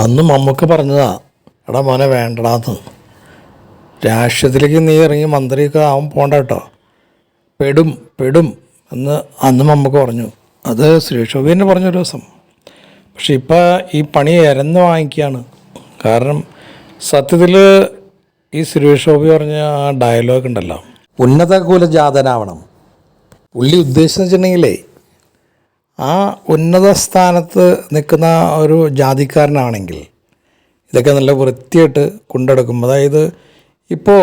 അന്ന് മമ്മൂക്ക് പറഞ്ഞതാ എടാ മോനെ വേണ്ടടാന്ന്. രാഷ്ട്രീയത്തിലേക്ക് നീ ഇറങ്ങി മന്ത്രിയൊക്കെ ആവാൻ പോണ്ട കേട്ടോ. പെടും പെടും എന്ന് അന്ന് മമ്മൂക്ക് പറഞ്ഞു. അത് ശ്രീശോഭി തന്നെ പറഞ്ഞൊരു ദിവസം. പക്ഷെ ഇപ്പം ഈ പണി ഇരന്ന് വാങ്ങിക്കുകയാണ്. കാരണം സത്യത്തിൽ ഈ സുരേഷ് പറഞ്ഞ ആ ഡയലോഗ് ഉണ്ടല്ലോ. ഉന്നത കുലജാതനാവണം പുള്ളി ഉദ്ദേശിച്ചിട്ടുണ്ടെങ്കിലേ ആ ഉന്നത സ്ഥാനത്ത് നിൽക്കുന്ന ഒരു ജാതിക്കാരനാണെങ്കിൽ ഇതൊക്കെ നല്ല വൃത്തിയായിട്ട് കൊണ്ടെടുക്കും. അതായത് ഇപ്പോൾ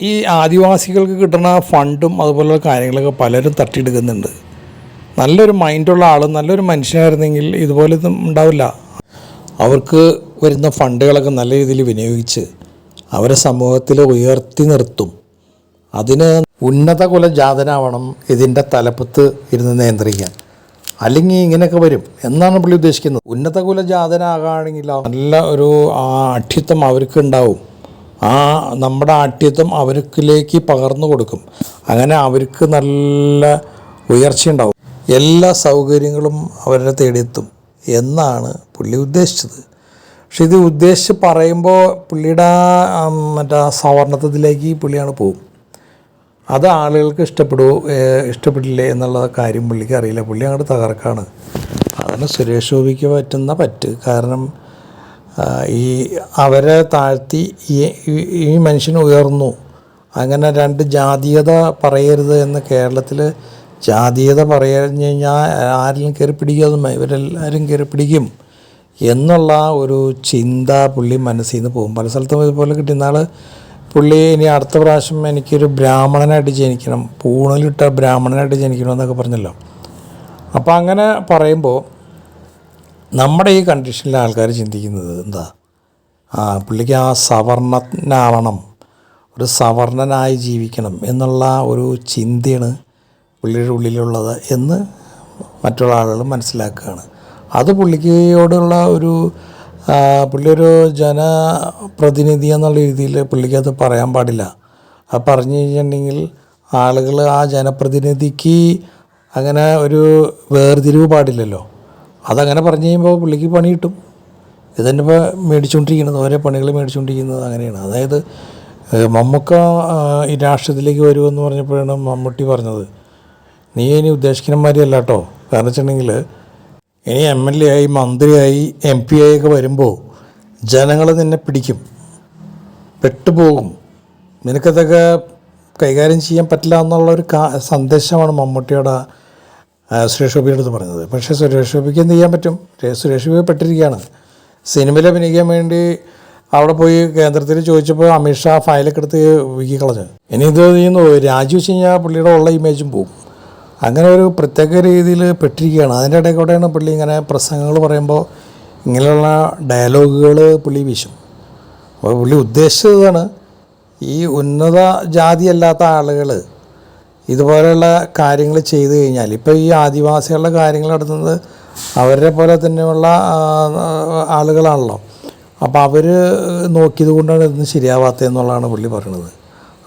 ഈ ആദിവാസികൾക്ക് കിട്ടുന്ന ഫണ്ടും അതുപോലുള്ള കാര്യങ്ങളൊക്കെ പലരും തട്ടിയെടുക്കുന്നുണ്ട്. നല്ലൊരു മൈൻഡുള്ള ആൾ നല്ലൊരു മനുഷ്യനായിരുന്നെങ്കിൽ ഇതുപോലെ ഇതും ഉണ്ടാവില്ല. അവർക്ക് വരുന്ന ഫണ്ടുകളൊക്കെ നല്ല രീതിയിൽ വിനിയോഗിച്ച് അവരെ സമൂഹത്തിൽ ഉയർത്തി നിർത്തും. അതിന് ഉന്നത കുലജാതനാവണം ഇതിന്റെ തലപ്പത്ത് ഇരുന്ന് നിയന്ത്രിക്കാൻ. അല്ലെങ്കിൽ ഇങ്ങനെയൊക്കെ വരും എന്നാണ് പുള്ളി ഉദ്ദേശിക്കുന്നത്. ഉന്നത കുലജാതനാകാണെങ്കിൽ നല്ല ഒരു അഠ്യത്വം അവർക്ക് ഉണ്ടാവും ആ നമ്മുടെ ആഠ്യത്വം അവർക്കിലേക്ക് പകർന്നു കൊടുക്കും. അങ്ങനെ അവർക്ക് നല്ല ഉയർച്ച ഉയർച്ചയുണ്ടാവും എല്ലാ സൗകര്യങ്ങളും അവരെ തേടിയെത്തും എന്നാണ് പുള്ളി ഉദ്ദേശിച്ചത്. പക്ഷെ ഇത് ഉദ്ദേശിച്ച് പറയുമ്പോൾ പുള്ളിയുടെ മറ്റേ സവർണത്വത്തിലേക്ക് പുള്ളിയാണ് പോകും. അത് ആളുകൾക്ക് ഇഷ്ടപ്പെടുമോ ഇഷ്ടപ്പെടില്ലേ എന്നുള്ള കാര്യം പുള്ളിക്ക് അറിയില്ല. പുള്ളി അങ്ങോട്ട് തകർക്കാണ്. അതാണ് സുരേഷ് ഗോപിക്ക് പറ്റുന്ന പറ്റ്. കാരണം ഈ അവരെ താഴ്ത്തി ഈ ഈ- മനുഷ്യൻ ഉയർന്നു. അങ്ങനെ രണ്ട് ജാതീയത പറയരുത് എന്ന് കേരളത്തിൽ ജാതീയത പറഞ്ഞു കഴിഞ്ഞാൽ ആരെങ്കിലും കയറി പിടിക്കാതെ ഇവരെല്ലാവരും കയറി പിടിക്കും എന്നുള്ള ഒരു ചിന്ത പുള്ളി മനസ്സിൽ നിന്ന് പോകും. പല സ്ഥലത്തും ഇതുപോലെ കിട്ടുന്ന ആൾ പുള്ളി ഇനി അടുത്ത പ്രാവശ്യം എനിക്കൊരു ബ്രാഹ്മണനായിട്ട് ജനിക്കണം പൂണലിട്ട ബ്രാഹ്മണനായിട്ട് ജനിക്കണം എന്നൊക്കെ പറഞ്ഞല്ലോ. അപ്പോൾ അങ്ങനെ പറയുമ്പോൾ നമ്മുടെ ഈ കണ്ടീഷനിലെ ആൾക്കാർ ചിന്തിക്കുന്നത് എന്താ? ആ പുള്ളിക്ക് ആ സവർണനാവണം ഒരു സവർണനായി ജീവിക്കണം എന്നുള്ള ഒരു ചിന്തയാണ് പുള്ളിയുടെ ഉള്ളിലുള്ളത് എന്ന് മറ്റുള്ള ആളുകൾ മനസ്സിലാക്കുകയാണ്. അത് പുള്ളിക്കോടുള്ള ഒരു പുള്ളി ഒരു ജനപ്രതിനിധി എന്നുള്ള രീതിയിൽ പുള്ളിക്കത് പറയാൻ പാടില്ല. അത് പറഞ്ഞു കഴിഞ്ഞിട്ടുണ്ടെങ്കിൽ ആളുകൾ ആ ജനപ്രതിനിധിക്ക് അങ്ങനെ ഒരു വേർതിരിവ് പാടില്ലല്ലോ. അതങ്ങനെ പറഞ്ഞു കഴിയുമ്പോൾ പുള്ളിക്ക് പണി കിട്ടും. ഇതന്നെ ഇപ്പോൾ മേടിച്ചുകൊണ്ടിരിക്കുന്നത്. ഓരോ പണികൾ മേടിച്ചുകൊണ്ടിരിക്കുന്നത് അങ്ങനെയാണ്. അതായത് മമ്മൂക്ക ഈ രാഷ്ട്രീയത്തിലേക്ക് വരുമെന്ന് പറഞ്ഞപ്പോഴാണ് മമ്മൂട്ടി പറഞ്ഞത്. നീ ഇനി ഉദ്ദേശിക്കുന്ന മാതിരിയല്ല കേട്ടോ. കാരണം വെച്ചിട്ടുണ്ടെങ്കിൽ ഇനി എം എൽ എ ആയി മന്ത്രിയായി എം പി ആയി ഒക്കെ വരുമ്പോൾ ജനങ്ങൾ നിന്നെ പിടിക്കും. പെട്ടുപോകും. നിനക്കതൊക്കെ കൈകാര്യം ചെയ്യാൻ പറ്റില്ല എന്നുള്ള ഒരു സന്ദേശമാണ് മമ്മൂട്ടിയുടെ സുരേഷ് ഗോപിയുടെ അടുത്ത് പറഞ്ഞത് പക്ഷേ സുരേഷ് ഗോപിക്ക് എന്ത് ചെയ്യാൻ പറ്റും? സുരേഷ് ഗോപി പെട്ടിരിക്കുകയാണ്. സിനിമയിൽ അഭിനയിക്കാൻ വേണ്ടി അവിടെ പോയി കേന്ദ്രത്തിൽ ചോദിച്ചപ്പോൾ അമിത്ഷാ ഫയലൊക്കെ എടുത്ത് വീക്കി കളഞ്ഞു ഇനി ഇത് ചെയ്യുന്നു രാജിവെച്ച് കഴിഞ്ഞാൽ പുള്ളിയുടെ ഉള്ള ഇമേജും പോകും അങ്ങനെ ഒരു പ്രത്യേക രീതിയിൽ പെട്ടിരിക്കുകയാണ്. അതിന്റെ ഇടയിൽ കൂടെയാണ് പുള്ളി ഇങ്ങനെ പ്രസംഗങ്ങൾ പറയുമ്പോൾ ഇങ്ങനെയുള്ള ഡയലോഗുകൾ പുള്ളി വീശും. അപ്പോൾ പുള്ളി ഉദ്ദേശിച്ചതാണ് ഈ ഉന്നത ജാതിയല്ലാത്ത ആളുകൾ ഇതുപോലെയുള്ള കാര്യങ്ങൾ ചെയ്തു കഴിഞ്ഞാൽ ഇപ്പോൾ ഈ ആദിവാസികളുടെ കാര്യങ്ങൾ നടത്തുന്നത് അവരെ പോലെ തന്നെയുള്ള ആളുകളാണല്ലോ. അപ്പോൾ അവർ നോക്കിയത് കൊണ്ടാണ് ഇതൊന്നും ശരിയാവാത്തതെന്നുള്ളതാണ് പുള്ളി പറയണത്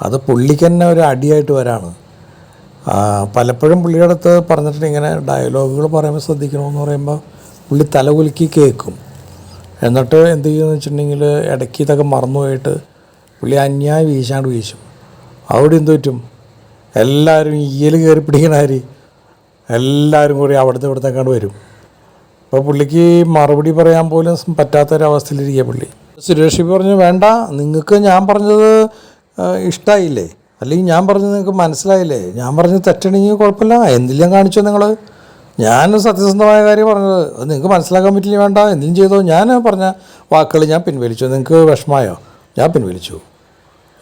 അത് പുള്ളിക്ക് തന്നെ ഒരു അടിയായിട്ട് വരാണ്. പലപ്പോഴും പുള്ളിയുടെ അടുത്ത് പറഞ്ഞിട്ട് ഇങ്ങനെ ഡയലോഗുകൾ പറയുമ്പോൾ ശ്രദ്ധിക്കണമെന്ന് പറയുമ്പോൾ പുള്ളി തലകുലുക്കി കേൾക്കും. എന്നിട്ട് എന്ത് ചെയ്യുമെന്ന് വെച്ചിട്ടുണ്ടെങ്കിൽ ഇടയ്ക്ക് ഇതൊക്കെ മറന്നുപോയിട്ട് പുള്ളി അന്യായം വീശാണ്ട് വീശും. അവിടെ എന്ത് പറ്റും? എല്ലാവരും ഈയൽ കയറി പിടിക്കണാരി എല്ലാവരും കൂടി അവിടുത്തെ ഇവിടുത്തേക്കാണ്ട് വരും. അപ്പോൾ പുള്ളിക്ക് മറുപടി പറയാൻ പോലും പറ്റാത്തൊരവസ്ഥയിലിരിക്കുക പുള്ളി. സുരേഷ് പറഞ്ഞു വേണ്ട നിങ്ങൾക്ക് ഞാൻ പറഞ്ഞത് ഇഷ്ടമായില്ലേ അല്ലെങ്കിൽ ഞാൻ പറഞ്ഞത് നിങ്ങൾക്ക് മനസ്സിലായില്ലേ? ഞാൻ പറഞ്ഞത് തെറ്റണെങ്കിൽ കുഴപ്പമില്ല. എന്തെല്ലാം കാണിച്ചോ നിങ്ങൾ ഞാൻ സത്യസന്ധമായ കാര്യം പറഞ്ഞത്. അത് നിങ്ങൾക്ക് മനസ്സിലാക്കാൻ പറ്റില്ല വേണ്ട. എന്തെങ്കിലും ചെയ്തോ. ഞാൻ പറഞ്ഞ വാക്കുകൾ ഞാൻ പിൻവലിച്ചു. നിങ്ങൾക്ക് വിഷമമായോ? ഞാൻ പിൻവലിച്ചു.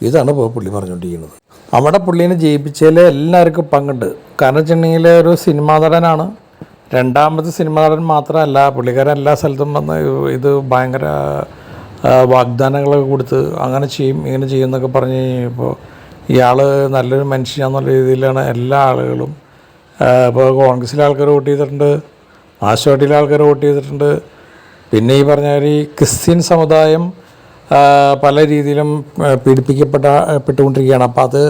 ഇതാണ് ഇപ്പോൾ പുള്ളി പറഞ്ഞുകൊണ്ടിരിക്കുന്നത്. അവിടെ പുള്ളീനെ ജയിപ്പിച്ചതിൽ എല്ലാവർക്കും പങ്കുണ്ട്. കാരണം വെച്ചിട്ടുണ്ടെങ്കിൽ ഒരു സിനിമാ നടനാണ്. രണ്ടാമത്തെ സിനിമാ നടൻ മാത്രമല്ല പുള്ളിക്കാരൻ എല്ലാ സ്ഥലത്തും വന്ന് ഇത് ഭയങ്കര വാഗ്ദാനങ്ങളൊക്കെ കൊടുത്ത് അങ്ങനെ ചെയ്യും ഇങ്ങനെ ചെയ്യും എന്നൊക്കെ പറഞ്ഞു കഴിഞ്ഞപ്പോൾ ഇയാൾ നല്ലൊരു മനുഷ്യനാന്നുള്ള രീതിയിലാണ് എല്ലാ ആളുകളും ഇപ്പോൾ കോൺഗ്രസ്സിലെ ആൾക്കാർ വോട്ട് ചെയ്തിട്ടുണ്ട് മാർക്സ്വാദിയിലെ ആൾക്കാർ വോട്ട് ചെയ്തിട്ടുണ്ട്. പിന്നെ ഈ പറഞ്ഞ ഒരു ക്രിസ്ത്യൻ സമുദായം പല രീതിയിലും പീഡിപ്പിക്കപ്പെട്ട പെട്ടുകൊണ്ടിരിക്കുകയാണ്. അപ്പോൾ അത്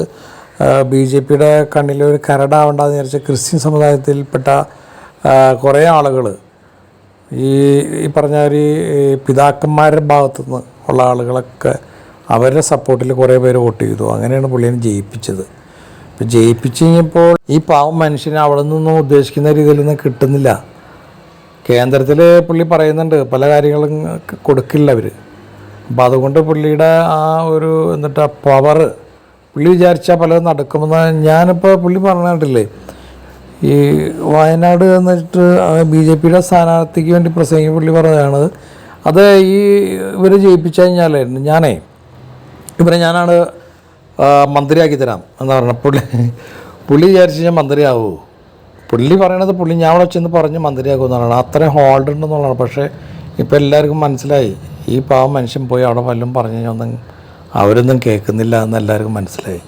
ബി ജെ പിയുടെ കണ്ണിൽ ഒരു കരടാവണ്ടെന്ന് വിചാരിച്ച ക്രിസ്ത്യൻ സമുദായത്തിൽപ്പെട്ട കുറേ ആളുകൾ ഈ ഈ പറഞ്ഞ ഒരു പിതാക്കന്മാരുടെ ഭാഗത്തുനിന്ന് ഉള്ള ആളുകളൊക്കെ അവരുടെ സപ്പോർട്ടിൽ കുറേ പേര് വോട്ട് ചെയ്തു. അങ്ങനെയാണ് പുള്ളിനെ ജയിപ്പിച്ചത്. അപ്പോൾ ജയിപ്പിച്ച് കഴിഞ്ഞപ്പോൾ ഈ പാവം മനുഷ്യന് അവിടെ നിന്നും ഉദ്ദേശിക്കുന്ന രീതിയിലൊന്നും കിട്ടുന്നില്ല. കേന്ദ്രത്തിൽ പുള്ളി പറയുന്നുണ്ട് പല കാര്യങ്ങളും കൊടുക്കില്ല അവർ അപ്പോൾ അതുകൊണ്ട് പുള്ളിയുടെ ആ ഒരു എന്നിട്ട് പവർ പുള്ളി വിചാരിച്ചാൽ പലതും നടക്കുമെന്ന് ഞാനിപ്പോൾ പുള്ളി പറഞ്ഞിട്ടില്ലേ ഈ വയനാട് എന്നിട്ട് ബി ജെ പിയുടെ സ്ഥാനാർത്ഥിക്ക് വേണ്ടി പ്രസംഗിക്കും പുള്ളി പറഞ്ഞതാണ് അത് ഈ ഇവർ ജയിപ്പിച്ചു കഴിഞ്ഞാലേ ഞാനേ ഇവരെ ഞാനാണ് മന്ത്രിയാക്കി തരാം എന്ന് പറഞ്ഞ പുള്ളി. പുള്ളി വിചാരിച്ച് ഞാൻ മന്ത്രിയാവൂ. പുള്ളി പറയണത് പുള്ളി ഞാൻ അവിടെ ചെന്ന് പറഞ്ഞ് മന്ത്രിയാക്കും എന്നുള്ളതാണ് അത്രയും ഹോൾഡ് ഉണ്ടെന്നുള്ളതാണ്. പക്ഷേ ഇപ്പം എല്ലാവർക്കും മനസ്സിലായി. ഈ പാവം മനുഷ്യൻ പോയി അവിടെ വല്ലതും പറഞ്ഞു ഒന്നും അവരൊന്നും കേൾക്കുന്നില്ല എന്ന് എല്ലാവർക്കും മനസ്സിലായി.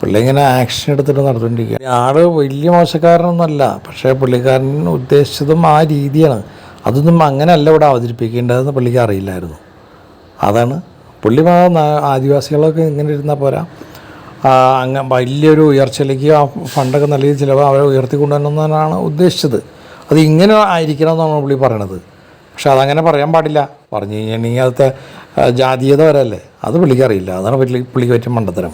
പുള്ളി ഇങ്ങനെ ആക്ഷൻ എടുത്തിട്ട് നടത്തുകൊണ്ടിരിക്കുക ആൾ വലിയ മോശക്കാരനൊന്നുമല്ല. പക്ഷേ പുള്ളിക്കാരൻ ഉദ്ദേശിച്ചതും ആ രീതിയാണ്. അതൊന്നും അങ്ങനെയല്ല ഇവിടെ അവതരിപ്പിക്കേണ്ടതെന്ന് പുള്ളിക്ക് അറിയില്ലായിരുന്നു. അതാണ് പുള്ളി ആദിവാസികളൊക്കെ ഇങ്ങനെ ഇരുന്നാൽ പോരാ. അങ്ങനെ അങ്ങ് വലിയൊരു ഉയർച്ചയിലേക്ക് ആ ഫണ്ടൊക്കെ നൽകി ചിലവ് അവരെ ഉയർത്തിക്കൊണ്ടുവരണമെന്നാണ് ഉദ്ദേശിച്ചത്. അത് ഇങ്ങനെ ആയിരിക്കണം എന്നാണ് പുള്ളി പറയണത്. പക്ഷെ അതങ്ങനെ പറയാൻ പാടില്ല. പറഞ്ഞു കഴിഞ്ഞിട്ടുണ്ടെങ്കിൽ ആ, ജാതീയത വരല്ലേ അത് പുള്ളിക്കറിയില്ല അതാണ് പുള്ളി പുള്ളിക്ക് പറ്റിയ മണ്ടത്തരം.